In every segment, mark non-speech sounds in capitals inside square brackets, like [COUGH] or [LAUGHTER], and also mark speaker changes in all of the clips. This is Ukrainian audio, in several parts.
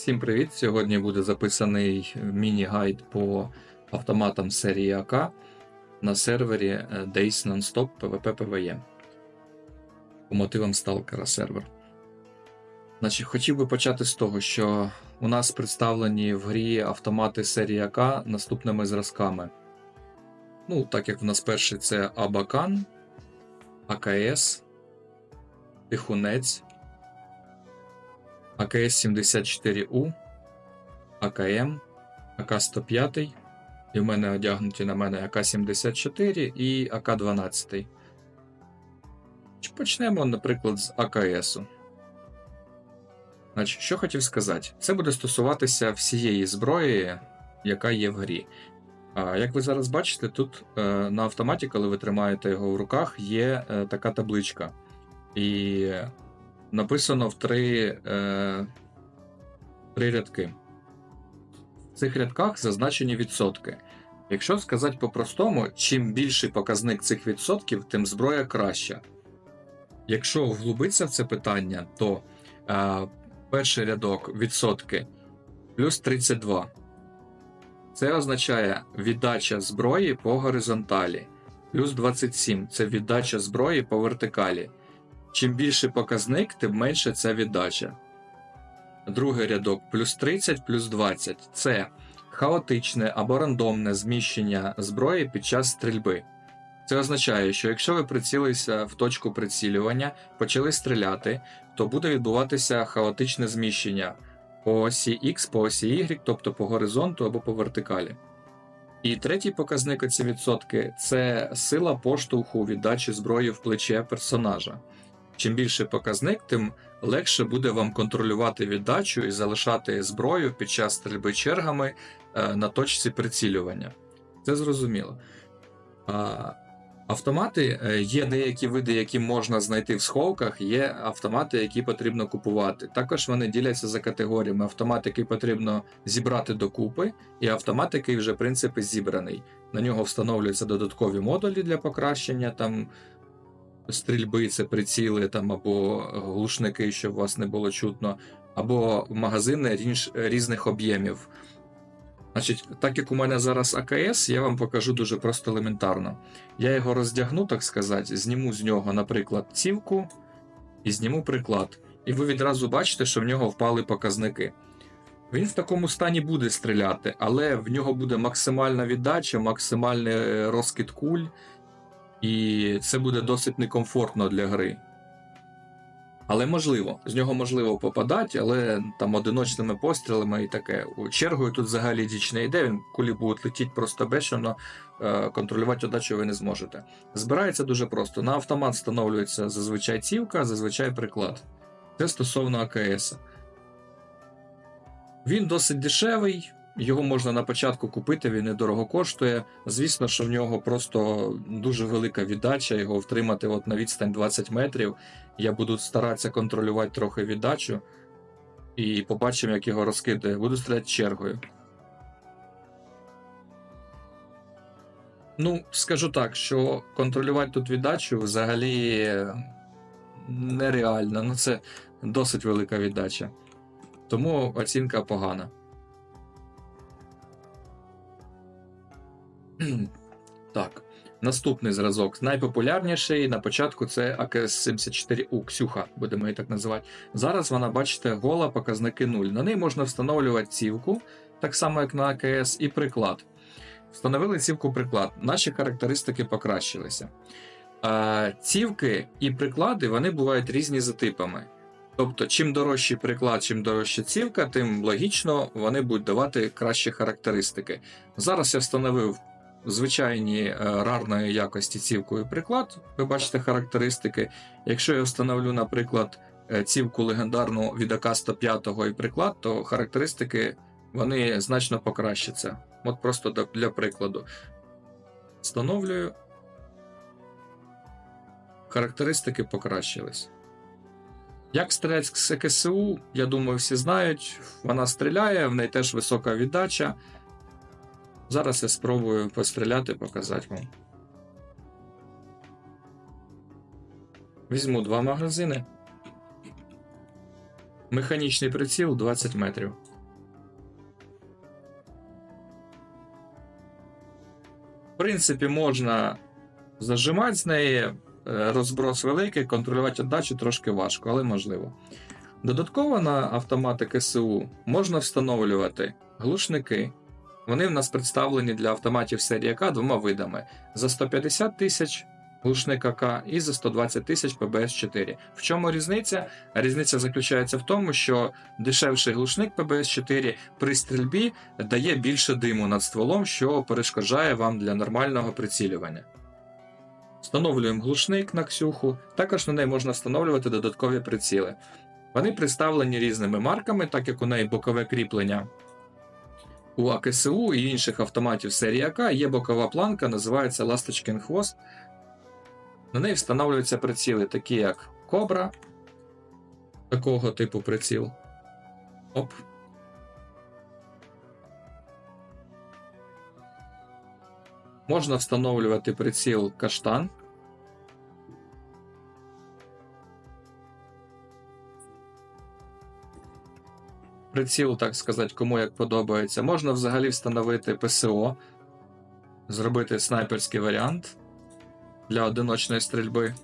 Speaker 1: Всім привіт! Сьогодні буде записаний міні-гайд по автоматам серії АК на сервері е, Days Nonstop PvP PvE. По мотивам Сталкера сервер. Значить, хотів би почати з того, що у нас представлені в грі автомати серії АК наступними зразками. Ну, так як в нас перший це Абакан, АКС, Тихунець. АКС-74У, АКМ, АК-105, і в мене одягнуті на мене АК-74 і АК-12. Почнемо, наприклад, з АКСу. Значить, що хотів сказати? Це буде стосуватися всієї зброї, яка є в грі. А, Як ви зараз бачите, тут е, на автоматі, коли ви тримаєте його в руках, є е, така табличка. І написано в три, е, три рядки. В цих рядках зазначені відсотки. Якщо сказати по-простому, чим більший показник цих відсотків, тим зброя краща. Якщо вглубитися в це питання, то е, перший рядок відсотки плюс 32. Це означає віддача зброї по горизонталі. Плюс 27 це віддача зброї по вертикалі. Чим більший показник, тим менше це віддача. Другий рядок плюс 30 плюс 20 це хаотичне або рандомне зміщення зброї під час стрільби. Це означає, що якщо ви прицілилися в точку прицілювання, почали стріляти, то буде відбуватися хаотичне зміщення по осі X, по осі Y, тобто по горизонту або по вертикалі. І третій показник оці відсотки це сила поштовху віддачі зброї в плече персонажа. Чим більший показник, тим легше буде вам контролювати віддачу і залишати зброю під час стрільби чергами е, на точці прицілювання. Це зрозуміло. Автомати е, є деякі види, які можна знайти в сховках, є автомати, які потрібно купувати. Також вони діляться за категоріями: автомат, який потрібно зібрати докупи, і автомат, який вже в принципі зібраний. На нього встановлюються додаткові модулі для покращення там стрільби, це приціли там або глушники, щоб вас не було чутно, або магазини різних об'ємів. Значить, так як у мене зараз АКС, я вам покажу дуже просто елементарно. Я його роздягну, так сказати, зніму з нього, наприклад, цівку і зніму приклад. І ви відразу бачите, що в нього впали показники. Він в такому стані буде стріляти, але в нього буде максимальна віддача, максимальний розкид куль, і це буде досить некомфортно для гри. Але можливо, з нього можливо попадати, але там одиночними пострілами і таке. У Чергою тут взагалі діч не йде, він кулі будуть летіти просто безшумно, е, контролювати удачу ви не зможете. Збирається дуже просто. На автомат встановлюється зазвичай цівка, зазвичай приклад. Це стосовно АКС. Він досить дешевий, його можна на початку купити, він недорого коштує. Звісно, що в нього просто дуже велика віддача, його втримати от на відстань 20 метрів. Я буду старатися контролювати трохи віддачу. І побачимо, як його розкидає. Буду стріляти чергою. Ну, скажу так, що контролювати тут віддачу взагалі нереально. Ну, це досить велика віддача. Тому оцінка погана. [CLEARS THROAT] Так, наступний зразок. Найпопулярніший на початку це АКС-74У, Ксюха, будемо її так називати. Зараз вона, бачите, гола показники 0. На неї можна встановлювати цівку, так само як на АКС, і приклад. Встановили цівку приклад. Наші характеристики покращилися. А, Цівки і приклади вони бувають різні за типами. Тобто, чим дорожчий приклад, чим дорожча цівка, тим логічно вони будуть давати кращі характеристики. Зараз я встановив звичайні е, рарної якості цівку і приклад, ви бачите характеристики. Якщо я встановлю, наприклад, е, цівку легендарну від АК 105 і приклад, то характеристики вони значно покращаться. От просто для прикладу. Встановлюю. Характеристики покращились. Як стріляти з КСУ, я думаю, всі знають. Вона стріляє, в неї теж висока віддача. Зараз я спробую постріляти, показати вам. Візьму два магазини. Механічний приціл 20 метрів. В принципі, можна зажимати з неї, е, розброс великий, контролювати віддачу трошки важко, але можливо. Додатково на автомати КСУ можна встановлювати глушники, вони в нас представлені для автоматів серії АК двома видами: за 150 тисяч глушник АК і за 120 тисяч ПБС-4. В чому різниця? Різниця заключається в тому, що дешевший глушник ПБС-4 при стрільбі дає більше диму над стволом, що перешкоджає вам для нормального прицілювання. Встановлюємо глушник на ксюху, також на неї можна встановлювати додаткові приціли. Вони представлені різними марками, так як у неї бокове кріплення. У АКСУ і інших автоматів серії АК є бокова планка, називається Ласточкин хвост. На неї встановлюються приціли, такі як Кобра, такого типу приціл. Оп. Можна встановлювати приціл каштан. Приціл, так сказати, кому як подобається. Можна взагалі встановити ПСО, зробити снайперський варіант для одиночної стрільби.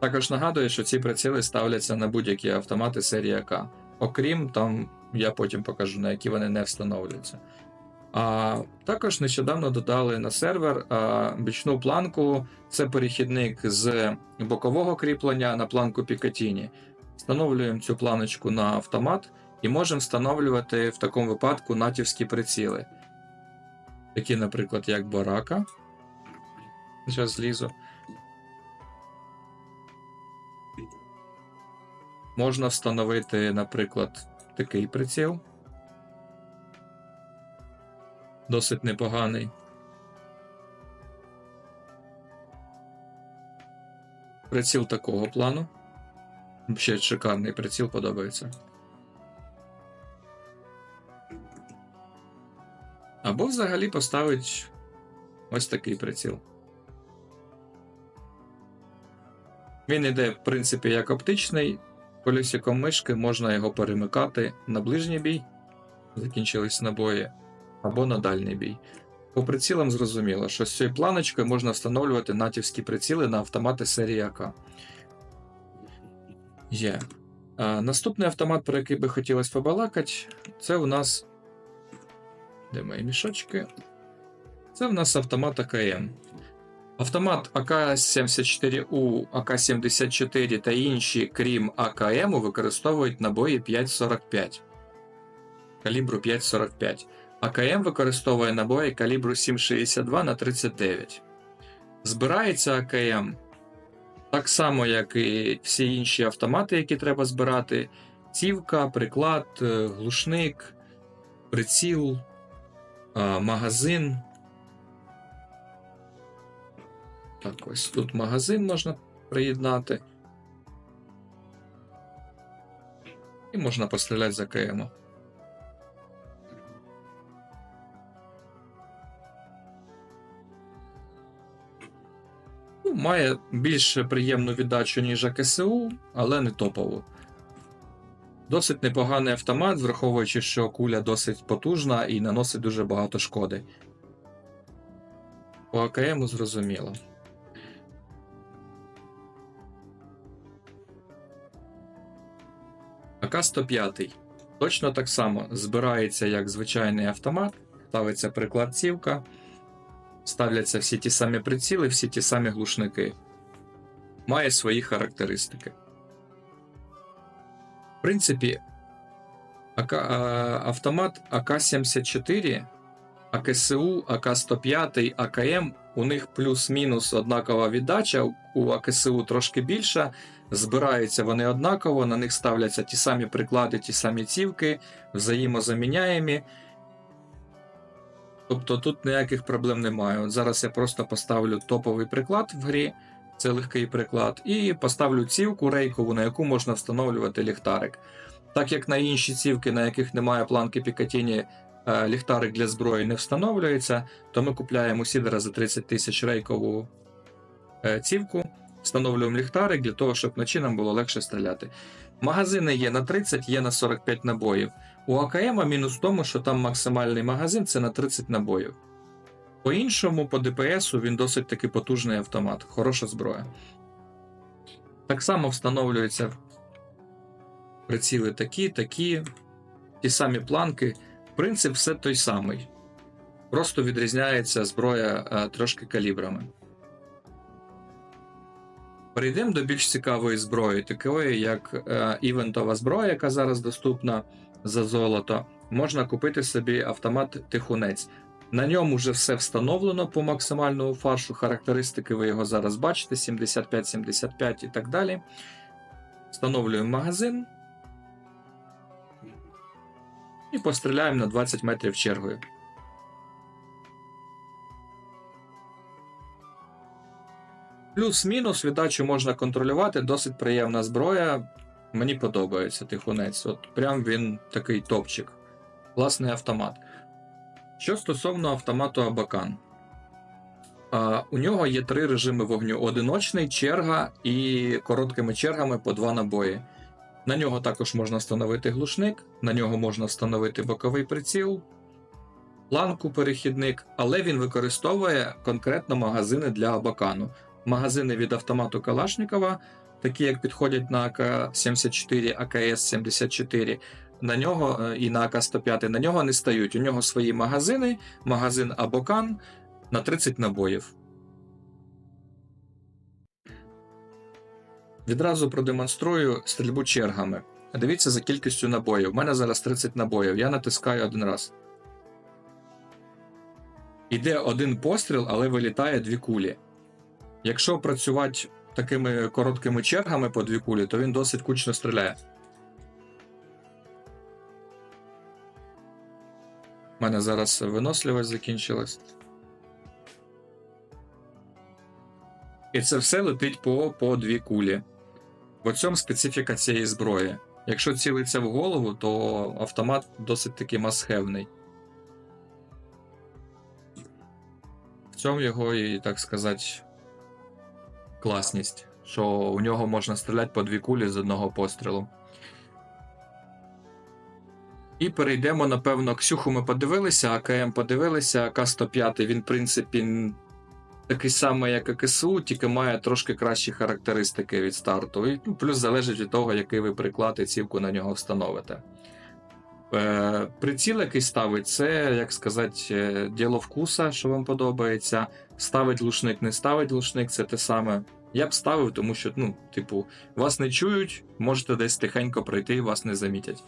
Speaker 1: Також нагадую, що ці приціли ставляться на будь-які автомати серії АК. Окрім там, я потім покажу, на які вони не встановлюються. А також нещодавно додали на сервер а, бічну планку. Це перехідник з бокового кріплення на планку Picatinny. Встановлюємо цю планочку на автомат і можемо встановлювати в такому випадку натівські приціли. Такі, наприклад, як Барака. Зараз злізу. Можна встановити, наприклад, такий приціл. Досить непоганий. Приціл такого плану. Ще шикарний приціл подобається. Або взагалі поставить ось такий приціл. Він іде, в принципі, як оптичний. Колесиком мишки можна його перемикати на ближній бій, закінчились набої, або на дальній бій. По прицілам зрозуміло, що з цією планочкою можна встановлювати натівські приціли на автомати серії АК. Є. А, наступний автомат, про який би хотілося побалакати, це у нас. Де мої мішочки? Це в нас автомат АКМ. Автомат АК-74У, АК-74 та інші, крім АКМ, використовують набої 5,45 калібру 5,45. АКМ використовує набої калібру 7,62 на 39. Збирається АКМ так само, як і всі інші автомати, які треба збирати: цівка, приклад, е, глушник, приціл, магазин. Так, ось тут магазин можна приєднати. І можна постріляти за КМ. Ну, Має більш приємну віддачу, ніж АКСУ, але не топову. Досить непоганий автомат, враховуючи, що куля досить потужна і наносить дуже багато шкоди. По АКМу зрозуміло. АК-105 точно так само збирається як звичайний автомат, ставиться приклад цівка, ставляться всі ті самі приціли, всі ті самі глушники. Має свої характеристики. В принципі, автомат АК-74, АКСУ, АК-105, АКМ у них плюс-мінус однакова віддача, у АКСУ трошки більша. Збираються вони однаково, на них ставляться ті самі приклади, ті самі цівки, взаємозаміняємі. Тобто тут ніяких проблем немає. От Зараз я просто поставлю топовий приклад в грі, це легкий приклад, і поставлю цівку рейкову, на яку можна встановлювати ліхтарик. Так як на інші цівки, на яких немає планки Пікатіні, е, ліхтарик для зброї не встановлюється, то ми купляємо сідера за 30 тисяч рейкову е, цівку. Встановлюємо ліхтарик для того, щоб вночі нам було легше стріляти. Магазини є на 30, є на 45 набоїв. У АКМ мінус в тому, що там максимальний магазин це на 30 набоїв. По-іншому, по ДПСу він досить таки потужний автомат, хороша зброя. Так само встановлюються приціли такі, такі, ті самі планки. Принцип все той самий. Просто відрізняється зброя е, трошки калібрами. Перейдемо до більш цікавої зброї, такої як е, івентова зброя, яка зараз доступна за золото. Можна купити собі автомат Тихунець. На ньому вже все встановлено по максимальному фаршу. Характеристики ви його зараз бачите: 75-75 і так далі. Встановлюємо магазин. І постріляємо на 20 метрів чергою. Плюс-мінус віддачу можна контролювати, досить приємна зброя. Мені подобається тихунець. От прям він такий топчик. Класний автомат. Що стосовно автомату Абакан, у нього є три режими вогню: одиночний, черга і короткими чергами по два набої. На нього також можна встановити глушник, на нього можна встановити боковий приціл, планку перехідник, але він використовує конкретно магазини для Абакану. Магазини від автомату Калашникова, такі як підходять на АК-74, АКС-74, на нього е, і на АК-105, на нього не стають. У нього свої магазини, магазин Абокан на 30 набоїв. Відразу продемонструю стрільбу чергами. Дивіться за кількістю набоїв. У мене зараз 30 набоїв. Я натискаю один раз. Іде один постріл, але вилітає дві кулі. Якщо працювати такими короткими чергами по дві кулі, то він досить кучно стріляє. У мене зараз виносливість закінчилась. І це все летить по, по дві кулі. В цьому специфіка цієї зброї. Якщо цілиться в голову, то автомат досить таки масхевний. В цьому його і, так сказати, класність, що у нього можна стріляти по дві кулі з одного пострілу. І перейдемо, напевно, Ксюху ми подивилися, АКМ подивилися, АК-105, він, в принципі, такий самий, як і КСУ, тільки має трошки кращі характеристики від старту. І ну, плюс залежить від того, який ви приклад і цівку на нього встановите. Е, Приціл, який ставить, це, як сказати, е, діло вкуса, що вам подобається. Ставить глушник, не ставить глушник, це те саме. Я б ставив, тому що, ну, типу, вас не чують, можете десь тихенько пройти і вас не замітять.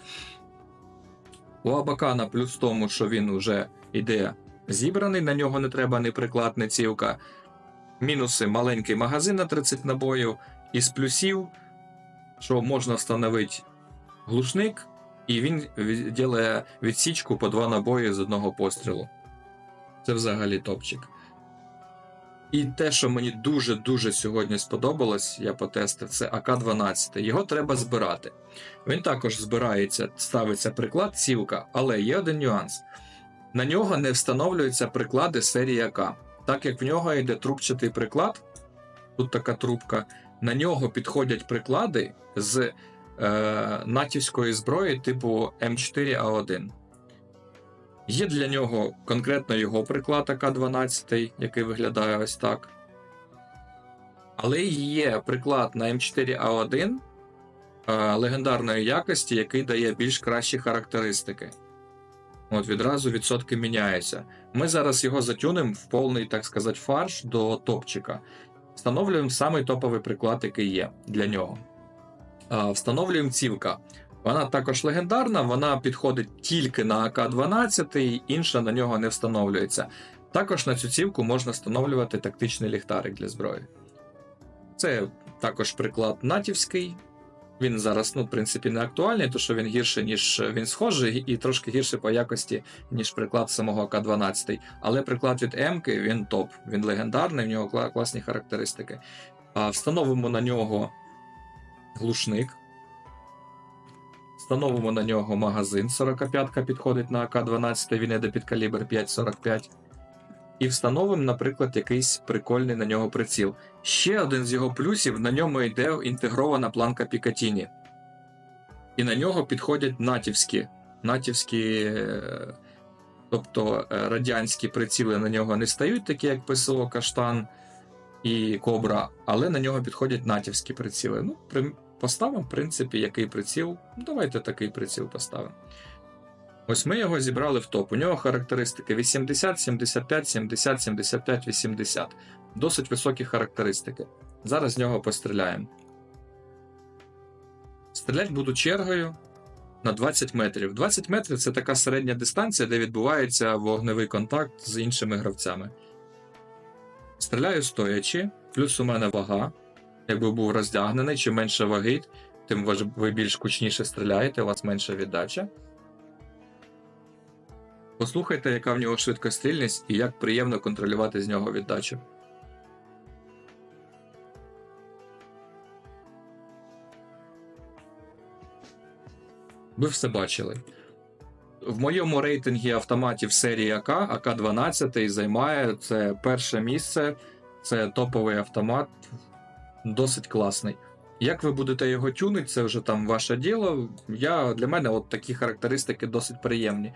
Speaker 1: У Абакана плюс в тому, що він вже йде зібраний, на нього не треба ні приклад, ні цівка. Мінуси маленький магазин на 30 набоїв, із плюсів, що можна встановити глушник, і він ділає відсічку по два набої з одного пострілу. Це взагалі топчик. І те, що мені дуже-дуже сьогодні сподобалось, я потестив, це АК-12. Його треба збирати. Він також збирається, ставиться приклад цівка, але є один нюанс. На нього не встановлюються приклади серії АК. Так як в нього йде трубчатий приклад, тут така трубка, на нього підходять приклади з е, натівської зброї типу М4А1. Є для нього конкретно його приклад АК-12, який виглядає ось так. Але є приклад на М4А1 е, легендарної якості, який дає більш кращі характеристики. От Відразу відсотки міняються. Ми зараз його затюнемо в повний, так сказати, фарш до топчика. Встановлюємо самий топовий приклад, який є для нього. Е, встановлюємо цівка. Вона також легендарна, вона підходить тільки на АК-12, інша на нього не встановлюється. Також на цю цівку можна встановлювати тактичний ліхтарик для зброї. Це також приклад натівський. Він зараз, ну, в принципі, не актуальний, тому що він гірше, ніж він схожий, і трошки гірше по якості, ніж приклад самого АК-12. Але приклад від м він топ, він легендарний, в нього класні характеристики. А Встановимо на нього глушник. Встановимо на нього магазин 45-ка підходить на АК-12, він йде під калібр 5,45. І встановимо, наприклад, якийсь прикольний на нього приціл. Ще один з його плюсів: на ньому йде інтегрована планка Пікатіні. І на нього підходять натівські натівські Тобто е, радянські приціли на нього не стають, такі як ПСО, Каштан і Кобра, але на нього підходять натівські приціли. Ну. Поставимо, в принципі, який приціл. Давайте такий приціл поставимо. Ось ми його зібрали в топ. У нього характеристики 80, 75, 70, 75, 80. Досить високі характеристики. Зараз з нього постріляємо. Стрілять буду чергою на 20 метрів. 20 метрів це така середня дистанція, де відбувається вогневий контакт з іншими гравцями. Стріляю стоячи, плюс у мене вага. Якби був роздягнений, чим менше ваги, тим ви більш кучніше стріляєте, у вас менша віддача. Послухайте, яка в нього швидкострільність і як приємно контролювати з нього віддачу. Ви все бачили. В моєму рейтингі автоматів серії АК, АК-12 займає це перше місце. Це топовий автомат, досить класний. Як ви будете його тюнити, це вже там ваше діло. Я, Для мене от такі характеристики досить приємні.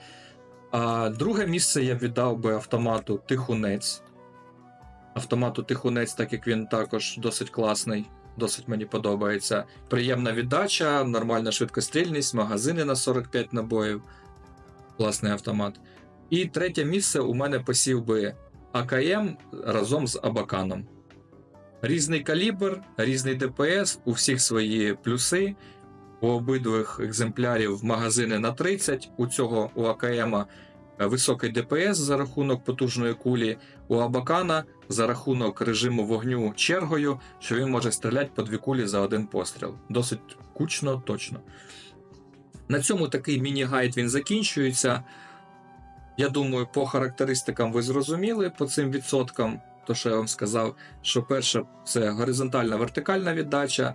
Speaker 1: А друге місце я віддав би автомату Тихунець. Автомату Тихунець, так як він також досить класний, досить мені подобається. Приємна віддача, нормальна швидкострільність, магазини на 45 набоїв. Класний автомат. І третє місце у мене посів би АКМ разом з Абаканом. Різний калібр, різний ДПС, у всіх свої плюси. У обидвих екземплярів магазини на 30, у цього у АКМ високий ДПС за рахунок потужної кулі, у Абакана за рахунок режиму вогню чергою, що він може стріляти по дві кулі за один постріл. Досить кучно, точно. На цьому такий міні-гайд він закінчується. Я думаю, по характеристикам ви зрозуміли по цим відсоткам. То, що я вам сказав, що перше це горизонтальна вертикальна віддача,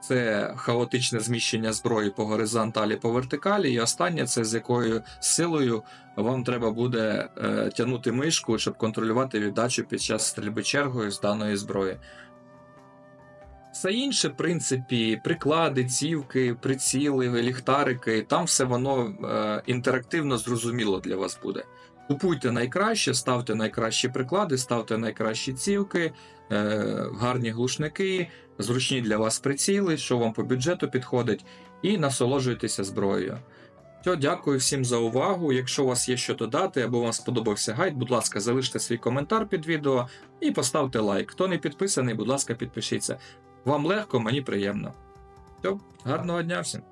Speaker 1: це хаотичне зміщення зброї по горизонталі по вертикалі, і останнє це з якою силою вам треба буде е, тягнути мишку, щоб контролювати віддачу під час стрільби чергою з даної зброї. Все інше, в принципі, приклади, цівки, приціли, ліхтарики, там все воно е, інтерактивно зрозуміло для вас буде. Купуйте найкраще, ставте найкращі приклади, ставте найкращі цівки, е, гарні глушники, зручні для вас приціли, що вам по бюджету підходить, і насолоджуйтеся зброєю. Все, дякую всім за увагу. Якщо у вас є що додати або вам сподобався гайд, будь ласка, залиште свій коментар під відео і поставте лайк. Хто не підписаний, будь ласка, підпишіться. Вам легко, мені приємно. Все, гарного дня всім!